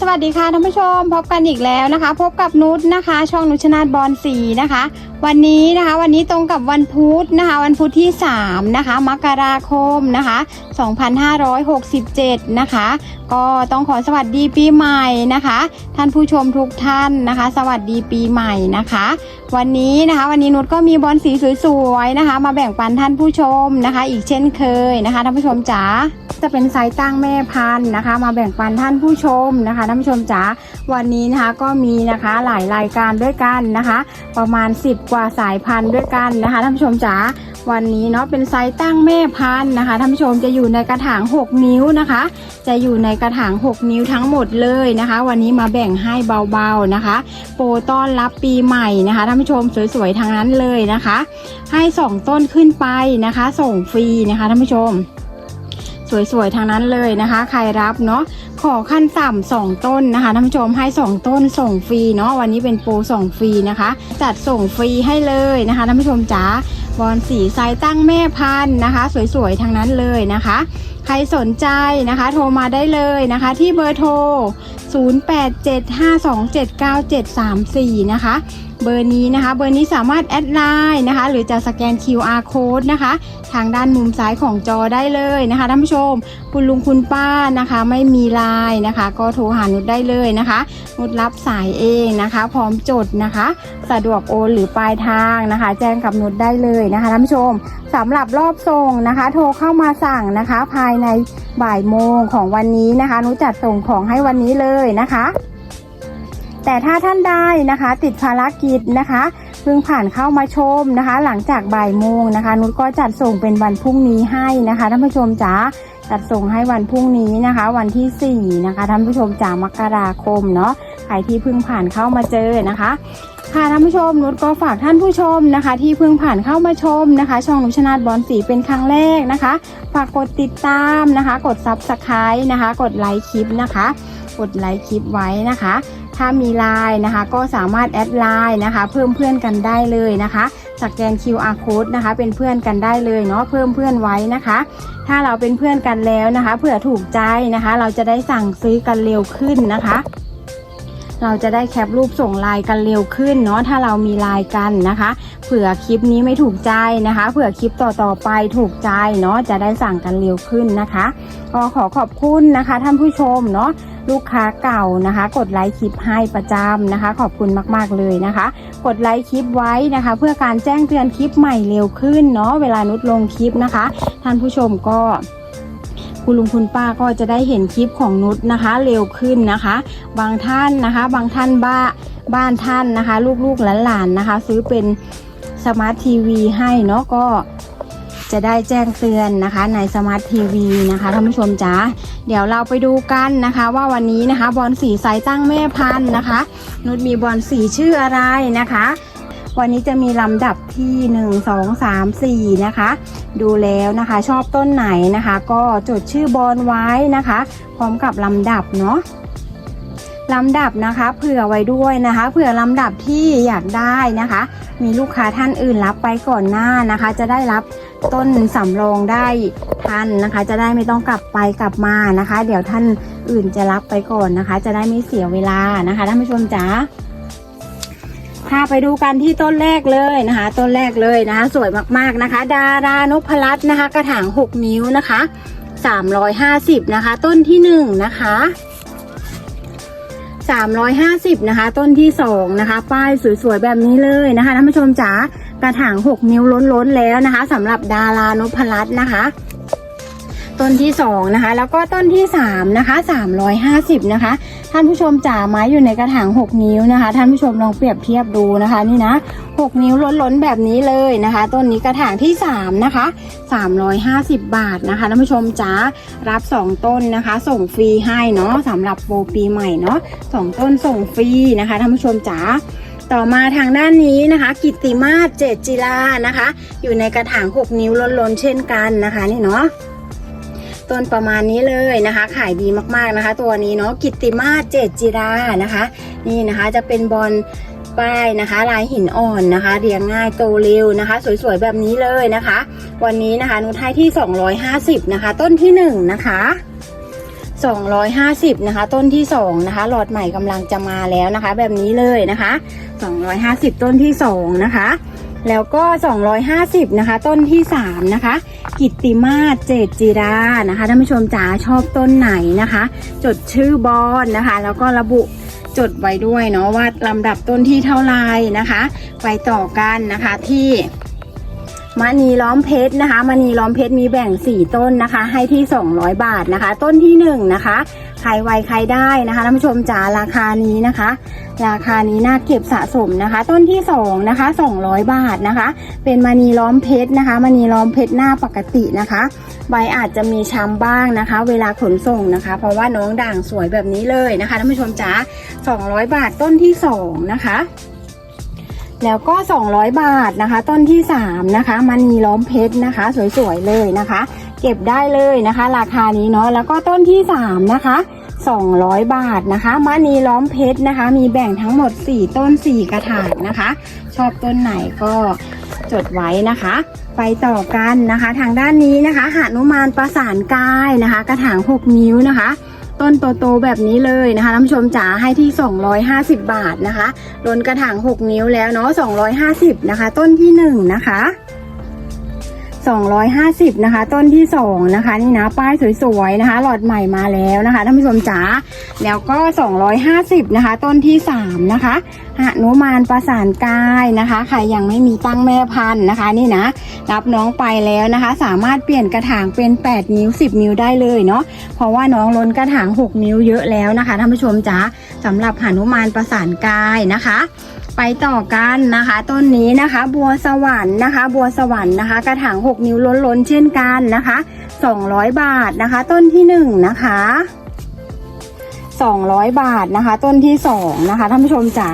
สวัสดีค่ะท่านผู้ชมพบกันอีกแล้วนะคะ พบกับนุชนะคะ ช่องนุชนาทบอลสีนะคะ วันนี้นะคะวันนี้ตรงกับวันพุธนะคะ วันพุธที่3นะคะมกราคมนะคะ 2567 นะคะ ก็ต้องขอสวัสดีปีใหม่นะคะ ท่านผู้ชมทุกท่านนะคะ สวัสดีปีใหม่นะคะ วันนี้นะคะ วันนี้นุชก็มีบอลสีสวยๆนะคะ มาแบ่งปันท่านผู้ชมนะคะ อีกเช่นเคยนะคะท่านผู้ชมจ๋าจะเป็นไซส์ตั้งแม่พันธุ์นะคะ มาแบ่งปันท่านผู้ชมนะคะท่านผู้ชมจ๋าวันนี้นะคะก็มีนะคะหลายรายการด้วยกันนะคะ ประมาณ 10 กว่าสายพันธุ์ด้วยกันนะคะท่านผู้ชมจ๋า วันนี้เนาะเป็นไซส์ตั้งแม่พันธุ์นะคะท่านผู้ชมจะอยู่ในกระถาง 6 นิ้วนะคะ จะอยู่ในกระถาง 6 นิ้วทั้งหมดเลยนะคะ วันนี้มาแบ่งให้เบาๆนะคะ โปรต้อนรับปีใหม่นะคะท่านผู้ชมสวยๆทางนั้นเลยนะคะ ให้ 2 ต้นขึ้นไปนะคะ ส่งฟรีนะคะท่านผู้ชมสวยๆ ทางนั้นเลยนะคะ ใครรับเนาะ ขอขั้นต่ำสองต้นนะคะท่านผู้ชมให้สองต้นส่งฟรีเนาะ วันนี้เป็นโปรส่งฟรีนะคะ จัดส่งฟรีให้เลยนะคะท่านผู้ชมจ๋า บอลสีไซส์ตั้งแม่พันธุ์นะคะ สวยๆทางนั้นเลยนะคะ ใครสนใจนะคะ โทรมาได้เลยนะคะ ที่เบอร์โทร 0875279734 นะคะ เบอร์นี้นะคะ เบอร์นี้สามารถแอดไลน์นะคะ หรือจะสแกน QR code นะคะ ทางด้านมุมซ้ายของจอได้เลยนะคะท่านผู้ชม คุณลุงคุณป้านะคะ ไม่มีไลน์นะคะ ก็โทรหานุชได้เลยนะคะนุชรับสายเองนะคะ พร้อมจดนะคะ สะดวกโอนหรือปลายทางนะคะ แจ้งกับนุชได้เลยนะคะท่านผู้ชมสำหรับรอบส่งนะคะ โทรเข้ามาสั่งนะคะ ภายในบ่ายโมงของวันนี้นะคะนุชจัดส่งของให้วันนี้เลยนะคะ แต่ถ้าท่านใดนะคะ ติดภารกิจนะคะเพิ่งผ่านเข้ามาชมนะคะ หลังจากบ่ายโมงนะคะ นุชก็จัดส่งเป็นวันพรุ่งนี้ให้นะคะท่านผู้ชมจ๋าจัดส่งให้วันพรุ่งนี้นะคะ วันที่ 4 นะคะท่านผู้ชมจ๋ามกราคมเนาะใครที่เพิ่งผ่านเข้ามาเจอนะคะ ค่ะท่านผู้ชมนุชก็ฝากท่านผู้ชมนะคะ ที่เพิ่งผ่านเข้ามาชมนะคะ ช่องนุชนาธบอลสีเป็นครั้งแรกนะคะ ฝากกดติดตามนะคะ กดซับสไครต์นะคะ กดไลค์คลิปนะคะ กดไลค์คลิปไว้นะคะ ถ้ามีไลน์นะคะ ก็สามารถแอดไลน์นะคะ เพิ่มเพื่อนกันได้เลยนะคะสแกน QR code นะคะ เป็นเพื่อนกันได้เลยเนาะเพิ่มเพื่อนไว้นะคะ ถ้าเราเป็นเพื่อนกันแล้วนะคะเผื่อถูกใจนะคะ เราจะได้สั่งซื้อกันเร็วขึ้นนะคะ เราจะได้แคปรูปส่งไลน์กันเร็วขึ้นเนาะถ้าเรามีไลน์กันนะคะเผื่อคลิปนี้ไม่ถูกใจนะคะเผื่อคลิปต่อๆไปถูกใจเนาะจะได้สั่งกันเร็วขึ้นนะคะก็ขอขอบคุณนะคะ ท่านผู้ชมเนาะ ลูกค้าเก่านะคะ กดไลค์คลิปให้ประจำนะคะ ขอบคุณมาก ๆ เลยนะคะ กดไลค์คลิปไว้นะคะ เพื่อการแจ้งเตือนคลิปใหม่เร็วขึ้นเนาะเวลานุชลงคลิปนะคะ ท่านผู้ชมก็คุณลุงคุณป้าก็จะได้เห็นคลิปของนุชนะคะ เร็วขึ้นนะคะ บางท่านนะคะ บางท่านบ้าบ้านท่านนะคะ ลูกๆหลานๆนะคะ ซื้อเป็นสมาร์ททีวีให้เนาะก็ จะได้แจ้งเตือนนะคะในสมาร์ททีวีนะคะท่านผู้ชมจ๋าเดี๋ยวเราไปดูกันนะคะ ว่าวันนี้นะคะบอลสีไซส์ตั้งแม่พันธุ์นะคะนุชมีบอลสีชื่ออะไรนะคะ วันนี้จะมีลำดับที่ 1 2 3 4 นะคะ ดูแล้วนะคะชอบต้นไหนนะคะ ก็จดชื่อบอลไว้นะคะ พร้อมกับลำดับเนาะลำดับนะคะเผื่อไว้ด้วยนะคะ เผื่อลำดับที่อยากได้นะคะ มีลูกค้าท่านอื่นรับไปก่อนหน้านะคะ จะได้รับ ต้นสำรองได้ทันนะคะ จะได้ไม่ต้องกลับไปกลับมานะคะ เดี๋ยวท่านอื่นจะรับไปก่อนนะคะ จะได้ไม่เสียเวลานะคะท่านผู้ชมจ๋าค่ะไปดูกันที่ต้นแรกเลยนะคะ ต้นแรกเลยนะคะ สวยมากๆนะคะ ดารานพรัตน์นะคะ กระถาง 6 นิ้วนะคะ350นะคะ ต้นที่1นะคะ350นะคะ ต้นที่2นะคะ ป้ายสวยๆแบบนี้เลยนะคะท่านผู้ชมจ๋า กระถาง 6 นิ้วล้นๆแล้วนะคะสำหรับดารานพรัตน์นะคะ ต้นที่2นะคะ แล้วก็ต้นที่3นะคะ350นะคะ ท่านผู้ชมจ๋าไม้อยู่ในกระถาง 6 นิ้วนะคะ ท่านผู้ชมลองเปรียบเทียบดูนะคะ นี่นะ 6 นิ้วล้นๆแบบนี้เลยนะคะ ต้นนี้กระถางที่3นะคะ350 บาทนะคะท่านผู้ชมจ๋ารับ 2 ต้นนะคะ ส่งฟรีให้เนาะสำหรับโปรปีใหม่เนาะ2ต้นส่งฟรีนะคะท่านผู้ชมจ๋า ต่อมาทางด้านนี้นะคะ กิตติมาศเจดจิลานะคะ อยู่ในกระถาง 6 นิ้วล้นๆเช่นกันนะคะนี่เนาะต้นประมาณนี้เลยนะคะ ขายดีมากๆนะคะ ตัวนี้เนาะกิตติมาศเจดจิรานะคะ นี่นะคะจะเป็นบอลป้ายนะคะ ลายหินอ่อนนะคะ เรียงง่ายโตเร็วนะคะ สวยๆแบบนี้เลยนะคะ วันนี้นะคะนุชให้ที่ 250 นะคะ ต้นที่ 1 นะคะ 250 นะคะ ต้นที่ 2 นะคะ หลอดใหม่กำลังจะมาแล้วนะคะ แบบนี้เลยนะคะ 250 ต้นที่ 2 นะคะ แล้วก็ 250 นะคะ ต้นที่ 3 นะคะ กิตติมาศเจตจิรานะคะท่านผู้ชมจ๋าชอบต้นไหนนะคะ จดชื่อบอลนะคะ แล้วก็ระบุจดไว้ด้วยเนาะว่าลำดับต้นที่เท่าไรนะคะ ไปต่อกันนะคะที่ มณีล้อมเพชรนะคะมณีล้อมเพชรมีแบ่ง 4 ต้นนะคะ ให้ที่ 200 บาทนะคะ ต้นที่1นะคะใครไวใครได้นะคะท่านผู้ชมจ๋าราคานี้นะคะ ราคานี้น่าเก็บสะสมนะคะ ต้นที่2นะคะ200 บาทนะคะ เป็นมณีล้อมเพชรนะคะมณีล้อมเพชรหน้าปกตินะคะ ใบอาจจะมีช้ำบ้างนะคะ เวลาขนส่งนะคะ เพราะว่าน้องด่างสวยแบบนี้เลยนะคะท่านผู้ชมจ๋า200 บาทต้นที่2นะคะ แล้วก็ 200 บาทนะคะ ต้นที่ 3 นะคะมณีล้อมเพชรนะคะ สวย ๆ เลยนะคะ เก็บได้เลยนะคะ ราคานี้เนาะแล้วก็ต้นที่ 3 นะคะ 200 บาทนะคะมณีล้อมเพชรนะคะ มีแบ่งทั้งหมด 4 ต้น 4 กระถางนะคะ ชอบต้นไหนก็จดไว้นะคะ ไปต่อกันนะคะ ทางด้านนี้นะคะหานุมานประสานกายนะคะ กระถาง 6 นิ้วนะคะ ต้นโตๆแบบนี้เลยนะคะท่านผู้ชมจ๋าให้ที่ 250 บาทนะคะล้นกระถาง 6 นิ้วแล้วเนาะ250 นะคะ ต้นที่ 1 นะคะ 250 นะคะ ต้นที่ 2 นะคะ นี่นะป้ายสวยๆนะคะ หลอดใหม่มาแล้วนะคะท่านผู้ชมจ๋าแล้วก็ 250 นะคะ ต้นที่ 3 นะคะหนุมานประสานกายนะคะใครยังไม่มีตั้งแม่พันธุ์นะคะ นี่นะ รับน้องไปแล้วนะคะ สามารถเปลี่ยนกระถางเป็น 8 นิ้ว 10 นิ้วได้เลยเนาะเพราะว่าน้องล้นกระถาง 6 นิ้วเยอะแล้วนะคะท่านผู้ชมจ๋าสำหรับหนุมานประสานกายนะคะ ไปต่อกันนะคะ ต้นนี้นะคะ บัวสวรรค์นะคะ บัวสวรรค์นะคะ กระถาง 6 นิ้วล้นๆ เช่นกันนะคะ 200 บาทนะคะ ต้นที่ 1 นะคะ 200 บาทนะคะ ต้นที่ 2 นะคะท่านผู้ชมจ๋า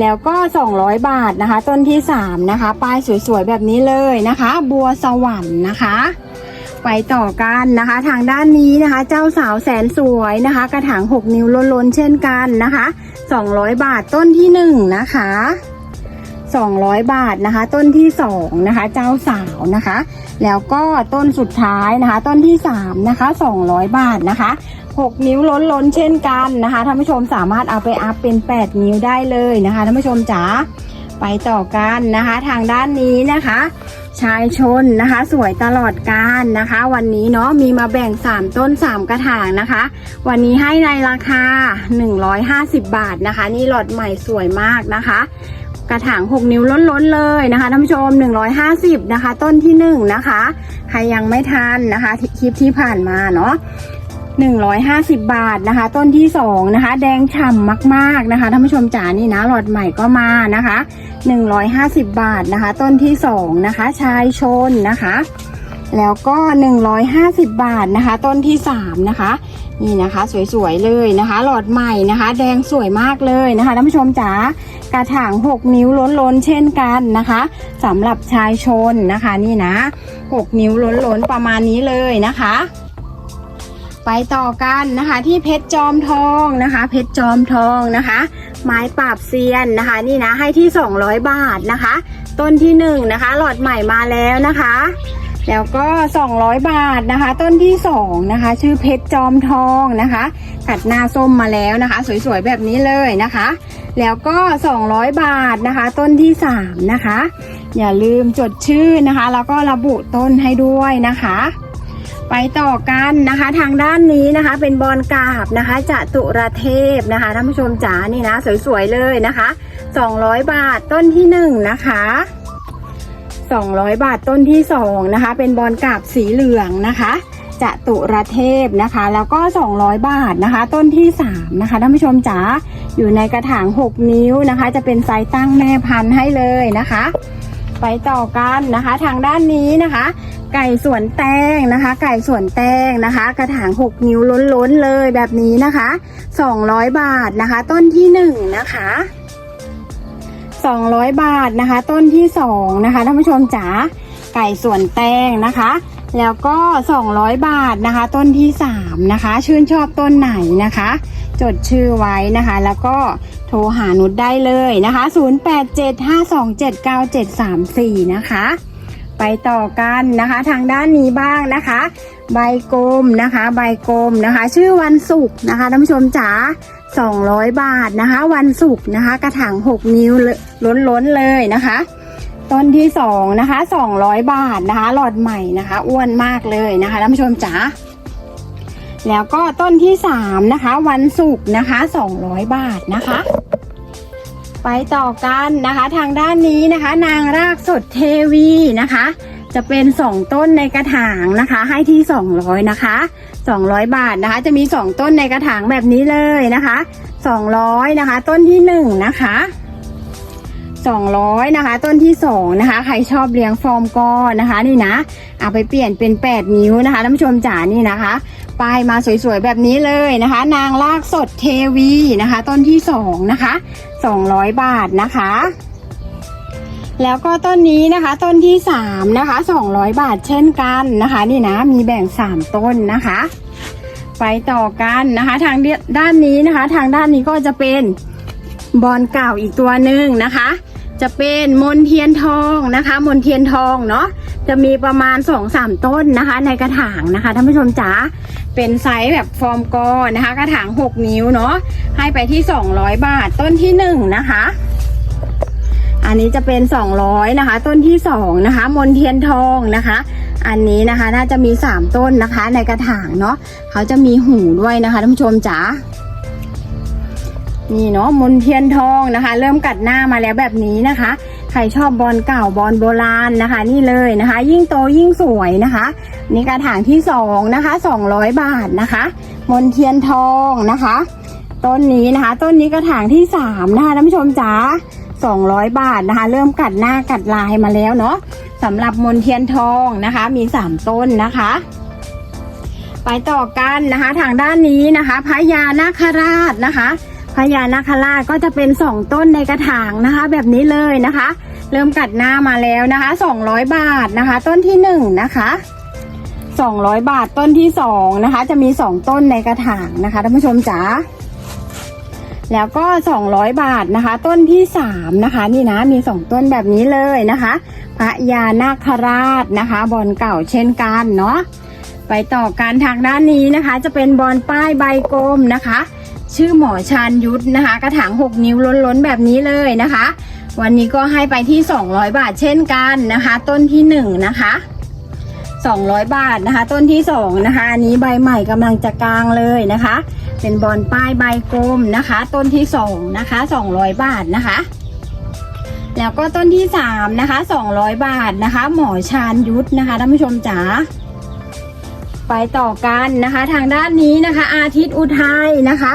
แล้วก็ 200 บาทนะคะ ต้นที่ 3 นะคะ ป้ายสวยๆ แบบนี้เลยนะคะ บัวสวรรค์นะคะไปต่อกันนะคะ ทางด้านนี้นะคะ เจ้าสาวแสนสวยนะคะ กระถาง 6 นิ้วล้นๆเช่นกันนะคะ 200 บาทต้นที่1นะคะ200 บาทนะคะ ต้นที่2นะคะ เจ้าสาวนะคะ แล้วก็ต้นสุดท้ายนะคะ ต้นที่3นะคะ200 บาทนะคะ6 นิ้วล้นล้นเช่นกันนะคะท่านผู้ชมสามารถเอาไปอัพเป็น 8 นิ้วได้เลยนะคะท่านผู้ชมจ๋า ไปต่อกันนะคะ ทางด้านนี้นะคะ ชายชนนะคะ สวยตลอดการนะคะ วันนี้เนาะมีมาแบ่ง 3 ต้น 3 กระถางนะคะ วันนี้ให้ในราคา 150 บาทนะคะ นี่หลอดใหม่สวยมากนะคะกระถาง 6 นิ้วล้นๆเลยนะคะท่านผู้ชม 150 นะคะ ต้นที่ 1 นะคะ ใครยังไม่ทันนะคะ คลิปที่ผ่านมาเนาะ 150 บาทนะคะ ต้นที่2นะคะ แดงฉ่ำมากๆนะคะท่านผู้ชมจ๋านี่นะหลอดใหม่ก็มานะคะ 150 บาทนะคะ ต้นที่2นะคะ ชายชนนะคะ แล้วก็ 150 บาทนะคะ ต้นที่3นะคะนี่นะคะสวยๆเลยนะคะ หลอดใหม่นะคะ แดงสวยมากเลยนะคะท่านผู้ชมจ๋ากระถาง 6 นิ้วล้นๆเช่นกันนะคะสำหรับชายชนนะคะ นี่นะ 6 นิ้วล้นๆประมาณนี้เลยนะคะ ไปต่อกันนะคะ ที่เพชรจอมทองนะคะ เพชรจอมทองนะคะ ไม้ปราบเซียนนะคะ นี่นะให้ที่ 200 บาทนะคะ ต้นที่1นงนะคะ หลอดใหม่มาแล้วนะคะ แล้วก็ 200 บาทนะคะ ต้นที่2นะคะ ชื่อเพชรจอมทองนะคะกัดหน้าส้มมาแล้วนะคะ สวยๆแบบนี้เลยนะคะ แล้วก็ 200 บาทนะคะ ต้นที่3นะคะ อย่าลืมจดชื่อนะคะ แล้วก็ระบุต้นให้ด้วยนะคะ ไปต่อกันนะคะทางด้านนี้นะคะ เป็นบอลกาบนะคะจตุรเทพนะคะท่านผู้ชมจ๋านี่นะ สวยๆเลยนะคะ 200 บาทต้นที่1นะคะ200 บาทต้นที่2นะคะ เป็นบอลกาบสีเหลืองนะคะจตุรเทพนะคะ แล้วก็ 200 บาทนะคะ ต้นที่3นะคะท่านผู้ชมจ๋าอยู่ในกระถาง 6 นิ้วนะคะ จะเป็นไซส์ตั้งแม่พันธุ์ให้เลยนะคะ ไปต่อกันนะคะ ทางด้านนี้นะคะ ไก่สวนแตงนะคะ ไก่สวนแตงนะคะ กระถาง 6 นิ้วล้นๆเลยแบบนี้นะคะ 200 บาทนะคะ ต้นที่ 1 นะคะ200 บาทนะคะ ต้นที่ 2 นะคะท่านผู้ชมจ๋าไก่สวนแตงนะคะ แล้วก็ 200 บาทนะคะ ต้นที่ 3 นะคะ ชื่นชอบต้นไหนนะคะ จดชื่อไว้นะคะ แล้วก็โทรหานุชได้เลยนะคะ 0875279734 นะคะ ไปต่อกันนะคะทางด้านนี้บ้างนะคะ ใบกลมนะคะ ใบกลมนะคะ ชื่อวันศุกร์นะคะท่านผู้ชมจ๋า200 บาทนะคะ วันศุกร์นะคะ กระถาง 6 นิ้วล้นล้นๆเลยนะคะ ต้นที่สองนะคะ200บาทนะคะ หลอดใหม่นะคะ อ้วนมากเลยนะคะท่านผู้ชมจ๋าแล้วก็ต้นที่สามนะคะ วันศุกร์นะคะ200บาทนะคะ ไปต่อกันนะคะ ทางด้านนี้นะคะ นางรากสดเทวีนะคะ จะเป็น2ต้นในกระถางนะคะ ให้ที่200นะคะ200บาทนะคะ จะมี2ต้นในกระถางแบบนี้เลยนะคะ200นะคะ ต้นที่1นะคะ 200นะคะ ต้นที่2นะคะ ใครชอบเลี้ยงฟอร์มกอนะคะ นี่นะเอาไปเปลี่ยนเป็น 8 นิ้วนะคะท่านผู้ชมจ๋านี่นะคะป้ายมาสวยๆแบบนี้เลยนะคะ นางลากสดเทวีนะคะ ต้นที่2นะคะ200 บาทนะคะ แล้วก็ต้นนี้นะคะ ต้นที่3นะคะ200 บาทเช่นกันนะคะ นี่นะมีแบ่ง 3 ต้นนะคะ ไปต่อกันนะคะ ทางด้านนี้นะคะ ทางด้านนี้ก็จะเป็นบอลเก่าอีกตัวหนึ่งนะคะ จะเป็นมนเทียนทองนะคะ มนเทียนทองเนาะจะมีประมาณ2อสามต้นนะคะ ในกระถางนะคะท่านผู้ชมจ๋าเป็นไซส์แบบฟอร์มกอนะคะ กระถาง 6 นิ้วเนาะให้ไปที่ 200 บาทต้นที่ 1 นะคะ อันนี้จะเป็น 200 นะคะ ต้นที่ 2 นะคะ มนเทียนทองนะคะ อันนี้นะคะน่าจะมี 3 ต้นนะคะในกระถางเนาะเขาจะมีหูด้วยนะคะท่านผู้ชมจ๋า นี่เนาะมนเทียนทองนะคะ เริ่มกัดหน้ามาแล้วแบบนี้นะคะ ใครชอบบอลเก่าบอลโบราณนะคะ นี่เลยนะคะ ยิ่งโตยิ่งสวยนะคะ นี่กระถางที่สองนะคะสองร้อยบาทนะคะ มนเทียนทองนะคะ ต้นนี้นะคะ ต้นนี้กระถางที่สามนะคะท่านผู้ชมจ๋าสองร้อยบาทนะคะ เริ่มกัดหน้ากัดลายมาแล้วเนาะสำหรับมนเทียนทองนะคะมีสามต้นนะคะไปต่อกันนะคะ ทางด้านนี้นะคะพญานาคราชนะคะ พญานาคราชก็จะเป็นสองต้นในกระถางนะคะ แบบนี้เลยนะคะ เริ่มกัดหน้ามาแล้วนะคะ200บาทนะคะ ต้นที่หนึ่งนะคะ200บาทต้นที่สองนะคะ จะมีสองต้นในกระถางนะคะท่านผู้ชมจ๋าแล้วก็ 200 บาทนะคะ ต้นที่สามนะคะ นี่นะมีสองต้นแบบนี้เลยนะคะพระยานาคราชนะคะบอลเก่าเช่นกันเนาะไปต่อกันทางด้านนี้นะคะ จะเป็นบอลป้ายใบกลมนะคะ ชื่อหมอชานยุทธนะคะ กระถาง 6 นิ้วล้นๆ แบบนี้เลยนะคะ วันนี้ก็ให้ไปที่ 200 บาทเช่นกันนะคะ ต้นที่ 1 นะคะ 200 บาทนะคะ ต้นที่ 2 นะคะ อันนี้ใบใหม่กำลังจะกลางเลยนะคะ เป็นบอลป้ายใบกลมนะคะ ต้นที่ 2 นะคะ 200 บาทนะคะ แล้วก็ต้นที่ 3 นะคะ 200 บาทนะคะ หมอชานยุทธนะคะท่านผู้ชมจ๋าไปต่อกันนะคะ ทางด้านนี้นะคะ อาทิตย์อุทัยนะคะ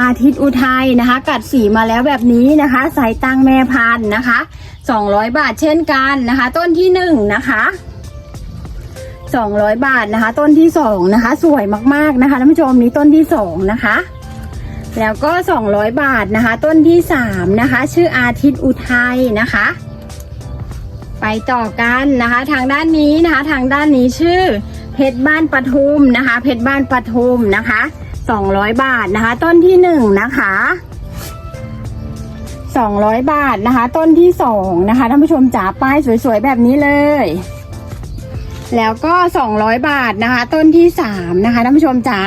อาทิตย์อุทัยนะคะ กัดสีมาแล้วแบบนี้นะคะใส่ตังแม่พันนะคะ 200 บาทเช่นกันนะคะ ต้นที่1นะคะ200 บาทนะคะ ต้นที่2นะคะ สวยมากๆนะคะท่านผู้ชมนี้ต้นที่2นะคะ แล้วก็ 200 บาทนะคะ ต้นที่3นะคะ ชื่ออาทิตย์อุทัยนะคะ ไปต่อกันนะคะ ทางด้านนี้นะคะ ทางด้านนี้ชื่อเพชรบ้านปทุมนะคะ เพชรบ้านปทุมนะคะ 200 บาทนะคะ ต้นที่1นะคะ200 บาทนะคะ ต้นที่2นะคะท่านผู้ชมจ๋าป้ายสวยๆแบบนี้เลย แล้วก็ 200 บาทนะคะ ต้นที่3นะคะท่านผู้ชมจ๋า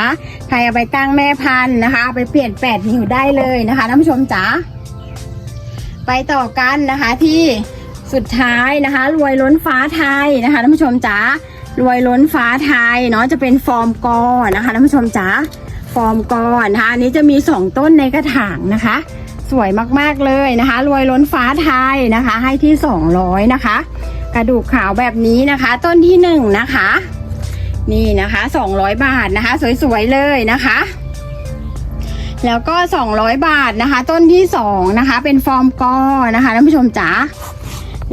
ใครเอาไปตั้งแม่พันธุ์นะคะไปเปลี่ยน8นิ้วได้เลยนะคะท่านผู้ชมจ๋าไปต่อกันนะคะที่สุดท้ายนะคะ รวยล้นฟ้าไทยนะคะท่านผู้ชมจ๋ารวยล้นฟ้าไทยเนาะจะเป็นฟอร์มกอนะคะท่านผู้ชมจ๋า ฟอร์มกอนะคะอันนี้จะมี 2 ต้นในกระถางนะคะ สวยมากๆเลยนะคะ รวยล้นฟ้าไทยนะคะ ให้ที่ 200 นะคะ กระดูกขาวแบบนี้นะคะ ต้นที่หนึ่งนะคะ นี่นะคะ 200 บาทนะคะ สวยๆเลยนะคะแล้วก็ 200 บาทนะคะ ต้นที่ 2 นะคะ เป็นฟอร์มกอนะคะท่านผู้ชมจ๋า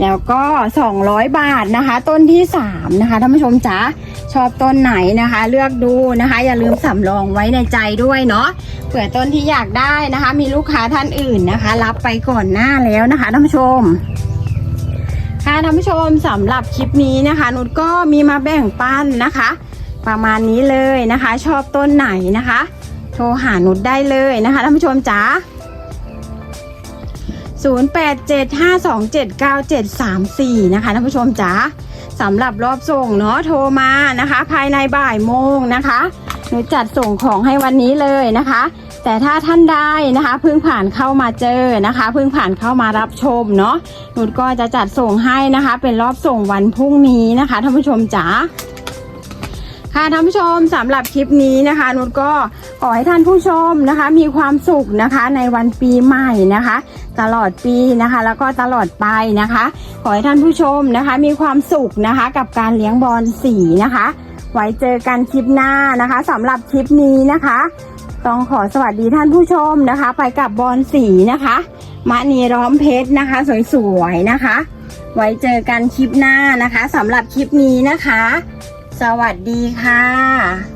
แล้วก็ 200 บาทนะคะ ต้นที่ 3 นะคะท่านผู้ชมจ๋า ชอบต้นไหนนะคะ เลือกดูนะคะ อย่าลืมสำรองไว้ในใจด้วยเนาะเผื่อต้นที่อยากได้นะคะ มีลูกค้าท่านอื่นนะคะ รับไปก่อนหน้าแล้วนะคะท่านผู้ชมค่ะท่านผู้ชมสำหรับคลิปนี้นะคะ นุชก็มีมาแบ่งปันนะคะ ประมาณนี้เลยนะคะ ชอบต้นไหนนะคะ โทรหานุชได้เลยนะคะท่านผู้ชมจ๋า0875279734 นะคะท่านผู้ชมจ๋า สำหรับรอบส่งเนาะโทรมานะคะ ภายในบ่ายโมงนะคะหนูจัดส่งของให้วันนี้เลยนะคะ แต่ถ้าท่านได้นะคะเพิ่งผ่านเข้ามาเจอนะคะเพิ่งผ่านเข้ามารับชมเนาะหนูก็จะจัดส่งให้นะคะ เป็นรอบส่งวันพรุ่งนี้นะคะท่านผู้ชมจ๋า ค่ะท่านผู้ชมสำหรับคลิปนี้นะคะนุชก็ขอให้ท่านผู้ชมนะคะ มีความสุขนะคะในวันปีใหม่นะคะ ตลอดปีนะคะ แล้วก็ตลอดไปนะคะ ขอให้ท่านผู้ชมนะคะ มีความสุขนะคะ กับการเลี้ยงบอลสีนะคะ ไว้เจอกันคลิปหน้านะคะสำหรับคลิปนี้นะคะ ต้องขอสวัสดีท่านผู้ชมนะคะ ไปกับบอลสีนะคะมะนีร้อมเพชรนะคะ สวยๆนะคะ ไว้เจอกันคลิปหน้านะคะสำหรับคลิปนี้นะคะ สวัสดีค่ะ